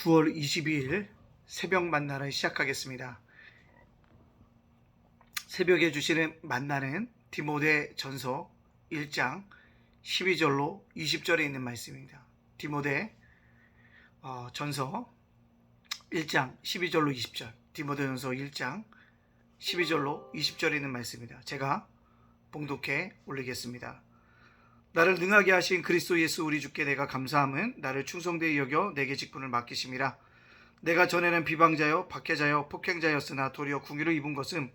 9월 22일 새벽 만나를 시작하겠습니다. 새벽에 주시는 만나는 디모데 전서 1장 12절로 20절에 있는 말씀입니다. 디모데 어, 전서 1장 12절로 20절 디모데 전서 1장 12절로 20절에 있는 말씀입니다. 제가 봉독해 올리겠습니다. 나를 능하게 하신 그리스도 예수 우리 주께 내가 감사함은 나를 충성되이 여겨 내게 직분을 맡기심이라 내가 전에는 비방자요 박해자요 폭행자였으나 도리어 궁유를 입은 것은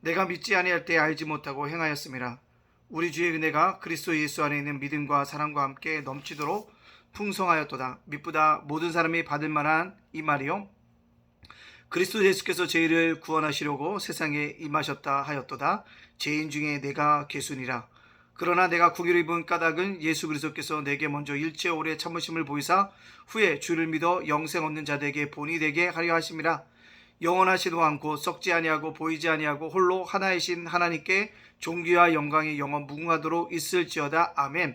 내가 믿지 아니할 때 알지 못하고 행하였음이라 우리 주의 은혜가 그리스도 예수 안에 있는 믿음과 사랑과 함께 넘치도록 풍성하였도다. 미쁘다 모든 사람이 받을 만한 이 말이요. 그리스도 예수께서 저희를 구원하시려고 세상에 임하셨다 하였도다. 죄인 중에 내가 개순이라 그러나 내가 궁유를 입은 까닭은 예수 그리스도께서 내게 먼저 일체 오래 참으심을 보이사 후에 주를 믿어 영생 얻는 자들에게 본이 되게 하려 하심이라. 영원하시도 않고 썩지 아니하고 보이지 아니하고 홀로 하나이신 하나님께 존귀와 영광이 영원 무궁하도록 있을지어다. 아멘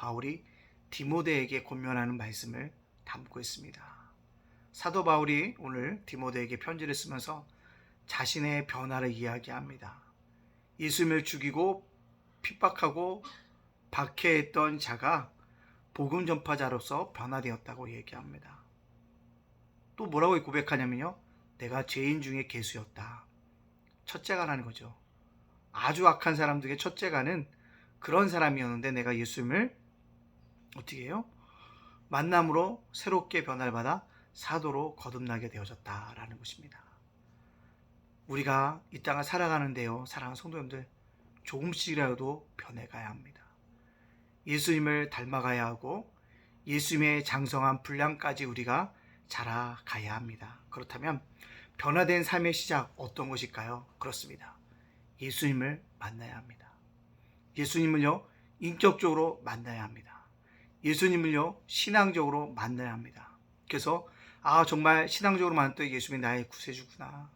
바울이 디모데에게 권면하는 말씀을 담고 있습니다. 사도 바울이 오늘 디모데에게 편지를 쓰면서 자신의 변화를 이야기합니다. 예수님을 죽이고 핍박하고 박해했던 자가 복음 전파자로서 변화되었다고 얘기합니다. 또 뭐라고 고백하냐면요. 내가 죄인 중에 개수였다. 첫째가라는 거죠. 아주 악한 사람들의 첫째가는 그런 사람이었는데 내가 예수님을 어떻게 해요? 만남으로 새롭게 변화를 받아 사도로 거듭나게 되어졌다라는 것입니다. 우리가 이 땅을 살아가는데요, 사랑하는 성도님들, 조금씩이라도 변해가야 합니다. 예수님을 닮아가야 하고 예수님의 장성한 분량까지 우리가 자라가야 합니다. 그렇다면 변화된 삶의 시작 어떤 것일까요? 그렇습니다. 예수님을 만나야 합니다. 예수님을요, 인격적으로 만나야 합니다. 예수님을요, 신앙적으로 만나야 합니다. 그래서, 아, 정말 신앙적으로 만났던 예수님이 나의 구세주구나.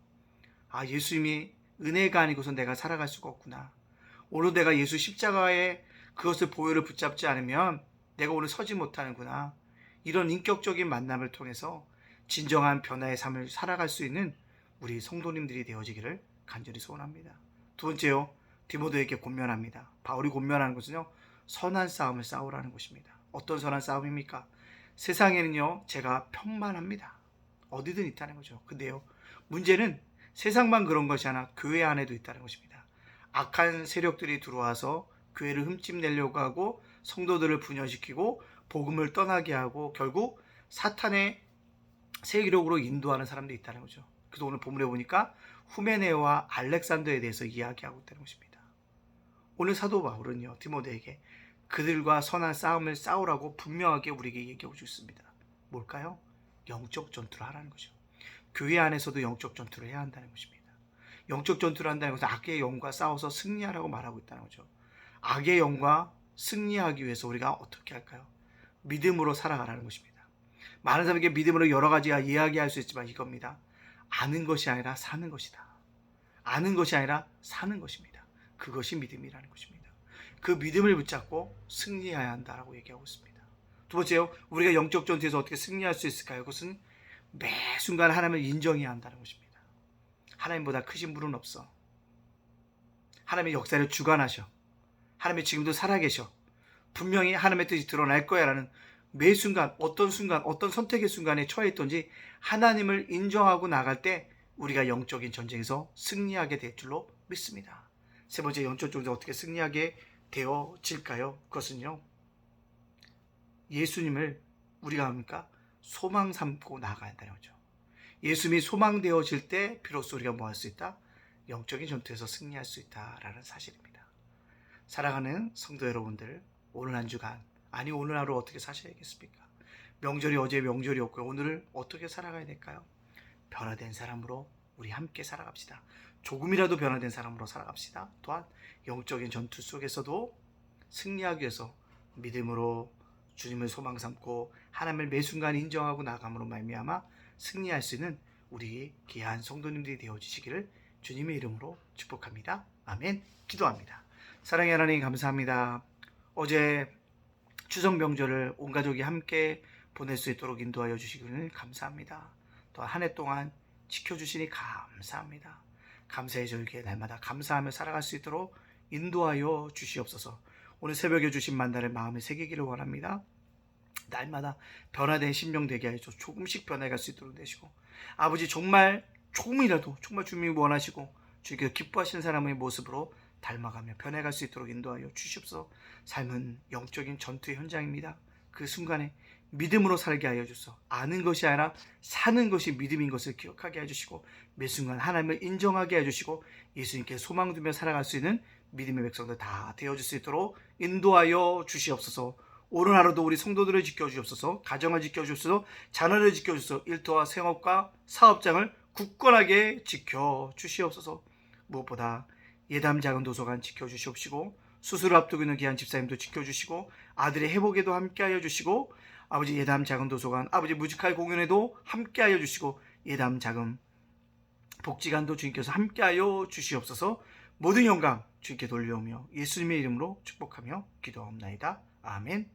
아, 예수님이 은혜가 아니고서 내가 살아갈 수가 없구나. 오늘 내가 예수 십자가에 그것을 보혈을 붙잡지 않으면 내가 오늘 서지 못하는구나. 이런 인격적인 만남을 통해서 진정한 변화의 삶을 살아갈 수 있는 우리 성도님들이 되어지기를 간절히 소원합니다. 두 번째요, 디모데에게 권면합니다. 바울이 권면하는 것은요, 선한 싸움을 싸우라는 것입니다. 어떤 선한 싸움입니까? 세상에는요, 제가 편만합니다. 어디든 있다는 거죠. 근데요, 문제는 세상만 그런 것이 아니라 교회 안에도 있다는 것입니다. 악한 세력들이 들어와서 교회를 흠집내려고 하고 성도들을 분열시키고 복음을 떠나게 하고 결국 사탄의 세기력으로 인도하는 사람들이 있다는 거죠. 그래서 오늘 본문에 보니까 후메네와 알렉산더에 대해서 이야기하고 있다는 것입니다. 오늘 사도 바울은요 디모데에게 그들과 선한 싸움을 싸우라고 분명하게 우리에게 얘기하고 있습니다. 뭘까요? 영적 전투를 하라는 거죠. 교회 안에서도 영적 전투를 해야 한다는 것입니다. 영적 전투를 한다는 것은 악의 영과 싸워서 승리하라고 말하고 있다는 거죠. 악의 영과 승리하기 위해서 우리가 어떻게 할까요? 믿음으로 살아가라는 것입니다. 많은 사람에게 믿음으로 여러 가지 이야기할 수 있지만 이겁니다. 아는 것이 아니라 사는 것이다. 아는 것이 아니라 사는 것입니다. 그것이 믿음이라는 것입니다. 그 믿음을 붙잡고 승리해야 한다라고 얘기하고 있습니다. 두 번째요, 우리가 영적 전투에서 어떻게 승리할 수 있을까요? 그것은 매 순간 하나님을 인정해야 한다는 것입니다. 하나님보다 크신 분은 없어. 하나님의 역사를 주관하셔. 하나님이 지금도 살아계셔. 분명히 하나님의 뜻이 드러날 거야라는 매 순간 어떤 순간 어떤 선택의 순간에 처해 있던지 하나님을 인정하고 나갈 때 우리가 영적인 전쟁에서 승리하게 될 줄로 믿습니다. 세 번째 영적 전쟁 어떻게 승리하게 되어질까요? 그것은요. 예수님을 우리가 합니까? 소망 삼고 나가야 한다는 거죠. 예수님이 소망되어질 때 비로소 우리가 뭐 할 수 있다? 영적인 전투에서 승리할 수 있다라는 사실입니다. 사랑하는 성도 여러분들, 오늘 한 주간, 아니 오늘 하루 어떻게 사셔야겠습니까? 명절이 어제 명절이었고요. 오늘을 어떻게 살아가야 될까요? 변화된 사람으로 우리 함께 살아갑시다. 조금이라도 변화된 사람으로 살아갑시다. 또한 영적인 전투 속에서도 승리하기 위해서 믿음으로 주님을 소망 삼고 하나님을 매 순간 인정하고 나감으로 말미암아 승리할 수 있는 우리 귀한 성도님들이 되어 주시기를 주님의 이름으로 축복합니다. 아멘. 기도합니다. 사랑의 하나님 감사합니다. 어제 추석 명절을 온 가족이 함께 보낼 수 있도록 인도하여 주시기를 감사합니다. 또한 해 동안 지켜주시니 감사합니다. 감사의 절기에 날마다 감사하며 살아갈 수 있도록 인도하여 주시옵소서. 오늘 새벽에 주신 만나를 마음에 새기기를 원합니다. 날마다 변화된 심령 되게 하여 조금씩 변해갈 수 있도록 되시고 아버지 정말 조금이라도 정말 주님이 원하시고 주님께서 기뻐하시는 사람의 모습으로 닮아가며 변해갈 수 있도록 인도하여 주시옵소서. 삶은 영적인 전투의 현장입니다. 그 순간에 믿음으로 살게 하여 주소. 아는 것이 아니라 사는 것이 믿음인 것을 기억하게 해 주시고 매 순간 하나님을 인정하게 해 주시고 예수님께 소망 두며 살아갈 수 있는 믿음의 백성들 다 되어 줄 수 있도록 인도하여 주시옵소서. 오늘 하루도 우리 성도들을 지켜 주옵소서. 가정을 지켜 주옵소서. 자녀를 지켜 주옵소서. 일터와 생업과 사업장을 굳건하게 지켜 주시옵소서. 무엇보다 예담 작은 도서관 지켜 주시옵시고 수술을 앞두고 있는 귀한 집사님도 지켜 주시고 아들의 회복에도 함께하여 주시고 아버지 예담 작은 도서관 아버지 무지칼 공연에도 함께하여 주시고 예담 작은 복지관도 주님께서 함께하여 주시옵소서. 모든 영광 주님께 돌려오며 예수님의 이름으로 축복하며 기도하옵나이다. 아멘